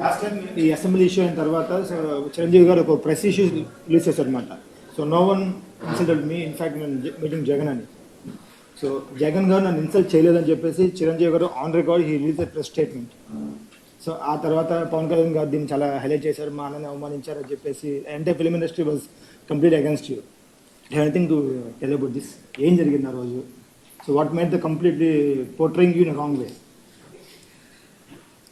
Last time ఈ assembly issue అయిన తర్వాత సో చిరంజీవి గారు ఒక ప్రెస్ ఇష్యూ రిలీజ్ చేశారు అనమాట so no one insulted me in fact నేను మీటింగ్ జగన్ అని. సో జగన్ గారు నన్ను ఇన్సల్ట్ చేయలేదని చెప్పేసి Chiranjeevi garu on record he release press statement so ఆ తర్వాత పవన్ కళ్యాణ్ గారు దీన్ని చాలా హైలైట్ చేశారు. మా అన్నని అవమానించారు అని చెప్పేసి అంటే film industry was complete against you anything to tell about this ఏం జరిగింది ఆ రోజు? So what made the completely portraying you in wrong way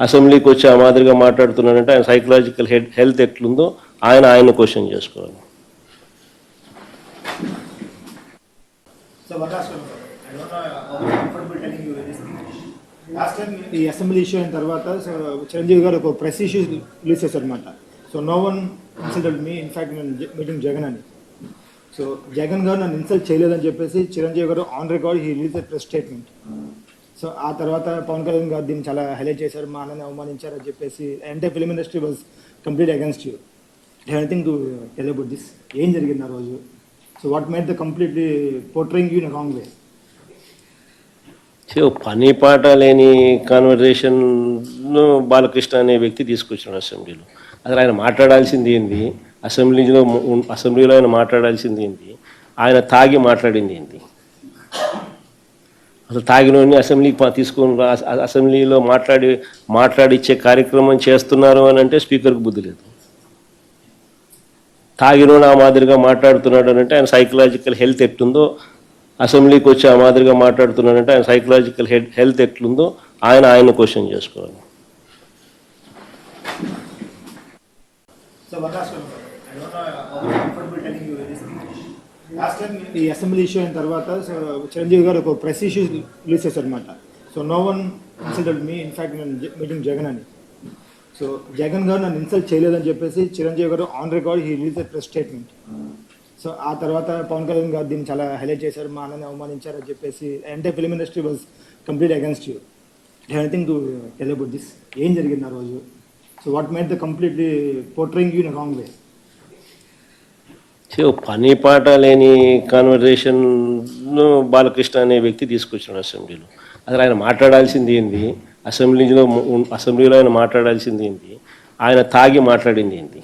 అసెంబ్లీకి వచ్చి ఆ మాదిరిగా మాట్లాడుతున్నాడంటే ఆయన సైకలాజికల్ హెల్త్ ఎట్లుందో ఆయన ఆయన క్వశ్చన్ చేసుకోవాలి. లాస్ట్ టైం ఈ అసెంబ్లీ ఇష్యూ అయిన తర్వాత సో చిరంజీవి గారు ఒక ప్రెస్ ఇష్యూ రిలీజ్ చేశారు అనమాట so no one insulted me in fact నేను మీటింగ్ జగన్ అని. సో జగన్ గారు నన్ను ఇన్సల్ట్ చేయలేదని చెప్పేసి Chiranjeevi garu on record he release press statement so ఆ తర్వాత పవన్ కళ్యాణ్ గారు దీన్ని చాలా హైలైట్ చేశారు మా అన్నని అవమానించారు అని చెప్పేసి అంటే film industry was complete against you anything to tell about this ఏం జరిగింది ఆ రోజు? So what made the completely portraying you in wrong way so పని పాట లేని కాన్వర్జేషన్ బాలకృష్ణ అనే వ్యక్తి తీసుకొచ్చాడు అసెంబ్లీలో. అసలు ఆయన మాట్లాడాల్సింది ఏంది? అసెంబ్లీలో అసెంబ్లీలో ఆయన మాట్లాడాల్సింది ఏంది? ఆయన తాగి మాట్లాడింది ఏంది? అసలు తాగినోని అసెంబ్లీకి పా- తీసుకొని అసెంబ్లీలో మాట్లాడి మాట్లాడిచ్చే కార్యక్రమం చేస్తున్నారు అని అంటే స్పీకర్కి బుద్ధి లేదు తాగినోని ఆ మాదిరిగా మాట్లాడుతున్నాడు అని అంటే ఆయన సైకలాజికల్ హెల్త్ ఎట్లుందో అసెంబ్లీకి వచ్చి ఆ మాదిరిగా మాట్లాడుతున్నాడంటే ఆయన సైకలాజికల్ హెల్త్ ఎట్లుందో ఆయన ఆయన క్వశ్చన్ చేసుకోవాలి So one last one. I don't know uh, how comfortable telling you this thing. Last ఈ అసెంబ్లీ ఇష్యూ అయిన తర్వాత సో చిరంజీవి గారు ఒక ప్రెస్ ఇష్యూ రిలీజ్ చేశారు అనమాట so no one insulted me in fact నేను మీటింగ్ జగన్ అని. సో జగన్ గారు నన్ను ఇన్సల్ట్ చేయలేదని చెప్పేసి Chiranjeevi garu on record he release press statement so ఆ తర్వాత పవన్ కళ్యాణ్ గారు దీన్ని చాలా హైలైట్ చేశారు మా అన్నని అవమానించారు అని చెప్పేసి అంటే film industry was complete against you anything to tell about this ఏం జరిగింది ఆ రోజు? So what made the completely portraying you in wrong way పని పాట లేని కాన్వర్జేషన్ బాలకృష్ణ అనే వ్యక్తి తీసుకొచ్చాడు అసెంబ్లీలో. అసలు ఆయన మాట్లాడాల్సింది ఏంది? అసెంబ్లీలో అసెంబ్లీలో ఆయన మాట్లాడాల్సింది ఏంది? ఆయన తాగి మాట్లాడింది ఏంది?